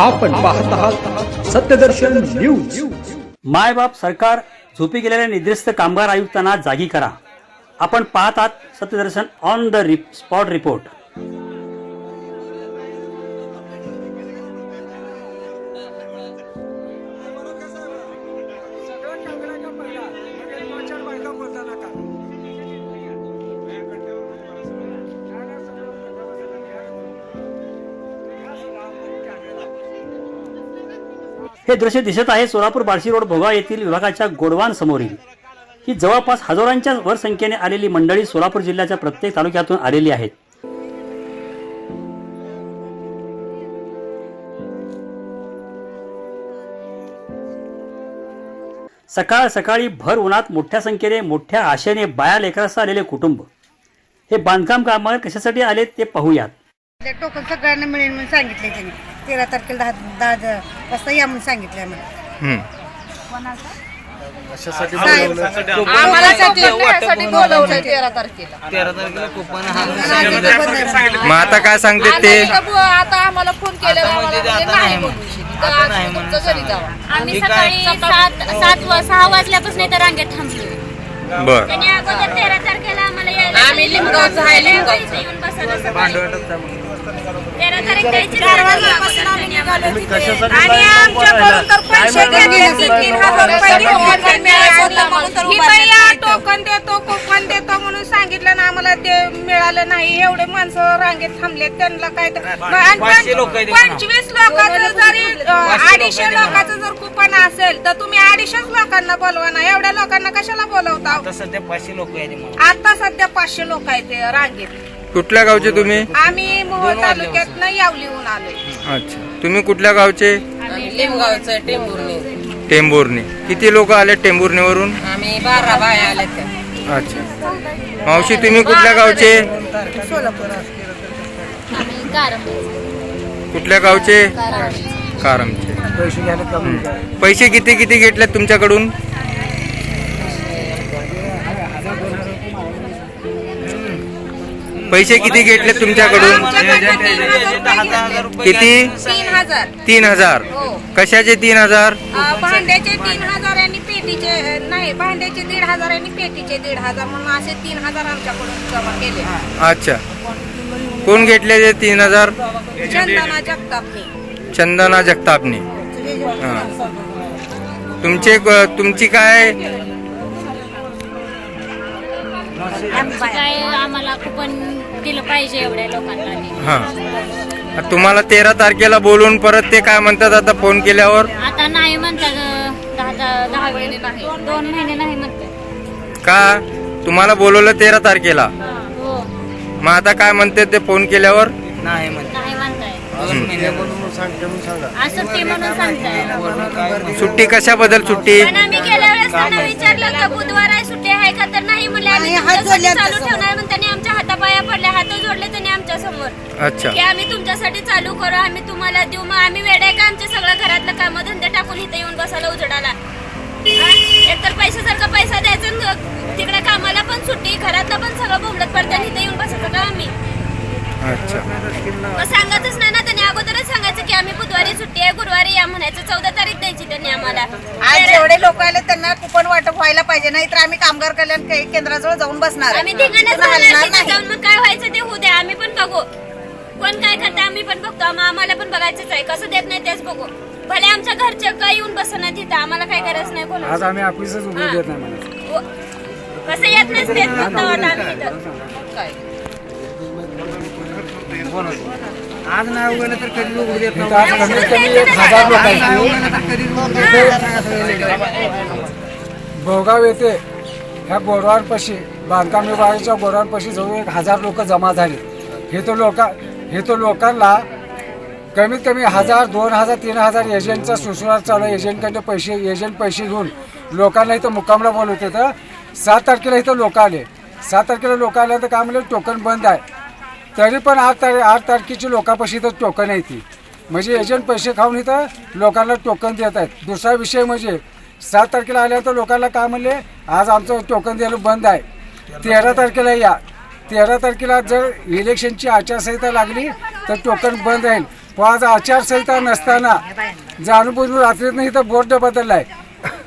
आपण पाहत आहात सत्यदर्शन न्यूज. मायबाप सरकार झोपी गेलेल्या निद्रिस्त कामगार आयुक्तांना जागी करा. आपण पाहत आहात सत्यदर्शन ऑन द रिप स्पॉट रिपोर्ट. हे दृश्य दिसत आहे सोलापूर बार्शी रोड भोगा येथील विभागाच्या गोडवान समोरील. ही जवळपास हजारांच्या वर संख्येने आलेली मंडळी सोलापूर जिल्ह्याच्या प्रत्येक तालुक्यातून आलेली आहेत. सकाळ सकाळी भर उन्हात मोठ्या संख्येने मोठ्या आशेने बाया लेकरासह आलेले कुटुंब. हे बांधकाम कामाला कशासाठी आले ते पाहूयात. टोकन सगळ्यांना मिळेल म्हणून सांगितले त्यांनी. तेरा तारखेला दहा दहा वाजता या म्हणून सांगितलं आम्हाला. आम्हाला साठी बोलवलंय तेरा तारखेला. तेरा तारखेला कुपन हा मग आता काय सांगते ते? आता बु- आता आम्हाला फोन आता म्हणजे आम्हाला ते आता नाही नाही. बोलू शकत. आता आज नाही तुमच्या म्हणून घरी जावा आम्ही सकाळी आहे. सात सात वा- सहा वाजल्यापासून इथं रांगेत थांबलोय. बर. त्याने अगोदर तेरा तारखेला आम्हाला यायला आम्ही. लिंबगावचं आहे, लिंबगावचं. येऊन बसायला सकाळी. तेरा तारीख द्यायची चार वाजल्यापासून आम्ही निघालो तिथे. आणि आमच्याकडून तर पैसे घेतले तीन तीन हजार रुपये घेऊन तर मिळाले होते. ही बाई आ, टोकन देतो कुपन देतो म्हणून सांगितलं ना आम्हाला ते मिळालं नाही. एवढे माणसं रांगेत थांबले त्यांना काय तर आणि पाचशे लोकं आहेत पण- पंचवीस लोकांचं जरी अ, अडीचशे लोकांचं जर कुपन असेल तर तुम्ही अडीचशेच लोकांना बोलवा ना. एवढ्या लोकांना कशाला बोलवता? आता सध्या पाचशे लोक आहेत आता सध्या पाचशे लोक आहेत ते रांगेत. कुठल्या गावचे तुम्ही? आम्ही मोहोळ तालुक्यात यावलीहून आलोय. अच्छा. तुम्ही कुठल्या गावचे? लिमगावचं टेंभुर्णी. टेंभुर्णी. किती लोक आले टेंभुर्णीवरून? आम्ही बारा बाय आल्या त्या अच्छा. मावशी तुम्ही कुठल्या गावचे? आम्ही कुठल्या गावचे? कारमचे पैसे किती किती घेतले तुमच्याकडून? पैसे किती घेतले तुमच्याकडून? किती? तीन हजार. तीन हजार. हो. कशाचे तीन हजार? भांड्याचे तीन हजार आणि पेटीचे नाही भांड्याचे दीड हजार आणि पेटीचे दीड हजार. म्हणून असे तीन हजार आमच्याकडून जमा केले. अच्छा. कोण घेतले ते तीन हजार? चंदना जगतापने. चंदना जगतापने. तुमचे तुमची काय? काय आम्हाला कुपन दिलं पाहिजे एवढ्या लोकांना. हा. तुम्हाला तेरा तारखेला बोलून परत ते काय म्हणतात आता फोन केल्यावर? आता नाही म्हणतात अं, दहा दहा दहा महिने नाही दोन महिने नाही म्हणतात. का? तुम्हाला बोलवलं तेरा तारखेला? हो मग आता काय म्हणते ते फोन केल्यावर? नाही म्हणते. नाही म्हणताय. दोन महिने म्हणून आज सुट्टी म्हणून सांगताय. सुट्टी कशाबद्दल सुट्टी? पण आम्ही गेल्या वेळेस त्यांना विचारलं का बुधवार आहे सुट्टी आहे का? तर नाही म्हणले. आम्ही चालू. ठेवणार जोडले त्यांनी आमच्यासमोर. अच्छा. की आम्ही तुमच्यासाठी चालू करू आम्ही तुम्हाला देऊ. मग आम्ही आहे का आमचे सगळं घरातलं काम धंदे टाकून इथे येऊन बसायला उजडाला? हा? एकतर पैसे जर का पैसा द्यायचा तिकडे कामाला पण सुट्टी घरातलं पण सगळं बोंबलत पडतं आणि इथे येऊन बसायचं का आम्ही अच्छा मग सांगतच नाही ना त्यांनी अगोदरच सांगायचं की आम्ही बुधवारी सुट्टी आहे गुरुवारी या म्हणायचं चौदा तारीख द्यायची त्यांनी आम्हाला आज जेवढे लोक आले त्यांना कुपन वाटप व्हायला पाहिजे. नाहीतर आम्ही कामगार कल्याण के- केंद्राजवळ जाऊन बसणार. आम्ही हलणार तिथे नाही. जाऊन. मग काय व्हायचं ते होऊ द्या. आम्ही पण बघू. कोण काय करते आम्ही पण बघतो. मग आम्हाला पण बघायचंच आहे. कसं देत नाही तेच बघू. भले आमच्या घरचे काय येऊन बसणार तिथं. आम्हाला काय गरज नाही कोणाची. आज आम्ही ऑफिसच उघडू हा. देत नाही म्हणायचं. व- कसं येत नाही तेच बघतो आता आम्ही इथं. काय? आज नाही तर कधी आज कमीत कमी एक हजार लोक भोगाव येथे ह्या गोरवांपाशी बांधकाम विभागाच्या गोरवांपाशी जवळ एक हजार लोक जमा झाले. हे तो लोक हे तो लोकांना कमीत कमी हजार दोन हजार तीन हजार एजंटचा सुसुरात चालू आहे. एजंटकडे पैसे एजंट पैसे घेऊन लोकांना इथं मुक्कामला बोलवते तर सात तारखेला इथं लोक आले. सात तारखेला लोक आले तर काय म्हणले? टोकन बंद आहे. तरी पण आठ तारीख आठ तारखेची लोकांपाशी तर टोकन आहे ती. म्हणजे एजंट पैसे खाऊन इथं लोकांना टोकन देत आहेत. दुसरा विषय म्हणजे सात तारखेला आल्यानंतर लोकांना काय म्हणले? आज आमचं टोकन द्यायला बंद आहे. तेरा तारखेला या. तेरा तारखेला जर इलेक्शनची आचारसंहिता लागली तर टोकन बंद राहील. पण आज आचारसंहिता नसताना जाणूनबुजून रात्रीतनं इथं बोर्ड बदललाय.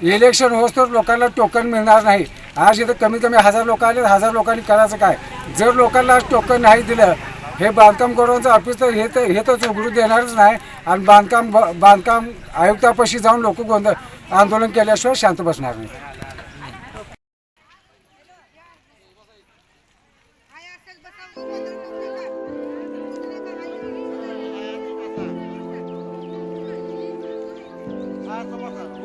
इलेक्शन होत तर लोकांना टोकन मिळणार नाही. आज इथं कमीत कमी हजार लोक आले हजार लोकांनी करायचं काय? जर लोकांना आज टोकन नाही दिलं हे बांधकाम गोडाऊनचं ऑफिस तर हे तर हे तर उघडू देणारच नाही. आणि बांधकाम बांधकाम आयुक्तापाशी जाऊन लोक गोंधळ आंदोलन केल्याशिवाय शांत बसणार नाही. महाराष्ट्र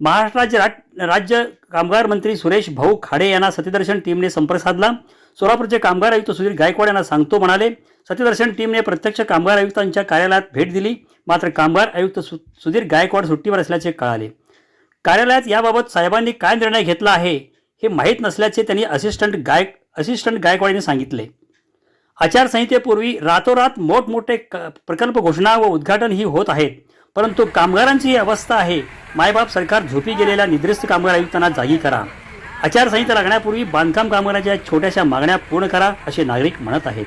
महाराष्ट्राचे राज- राज्य कामगार मंत्री सुरेश भाऊ खाडे यांना सत्यदर्शन टीमने संपर्क साधला सोलापूरचे कामगार आयुक्त सुधीर गायकवाड यांना सांगतो म्हणाले सत्यदर्शन टीमने प्रत्यक्ष कामगार आयुक्तांच्या कार्यालयात भेट दिली मात्र कामगार आयुक्त सु सुधीर गायकवाड सुट्टीवर असल्याचे कळाले. कार्यालयात याबाबत साहेबांनी काय निर्णय घेतला आहे हे माहीत नसल्याचे त्यांनी असिस्टंट गायक असिस्टंट गायकवाड यांनी सांगितले. आचारसंहितेपूर्वी रातोरात मोठमोठे क- प्रकल्प घोषणा व उद्घाटन ही होत आहेत. परंतु कामगारांची ही अवस्था आहे. मायबाप सरकार झोपी गेलेल्या निद्रिस्त कामगार आयुक्तांना जागी करा. आचारसंहिता लागण्यापूर्वी बांधकाम कामगारांच्या छोट्याशा मागण्या पूर्ण करा असे नागरिक म्हणत आहेत.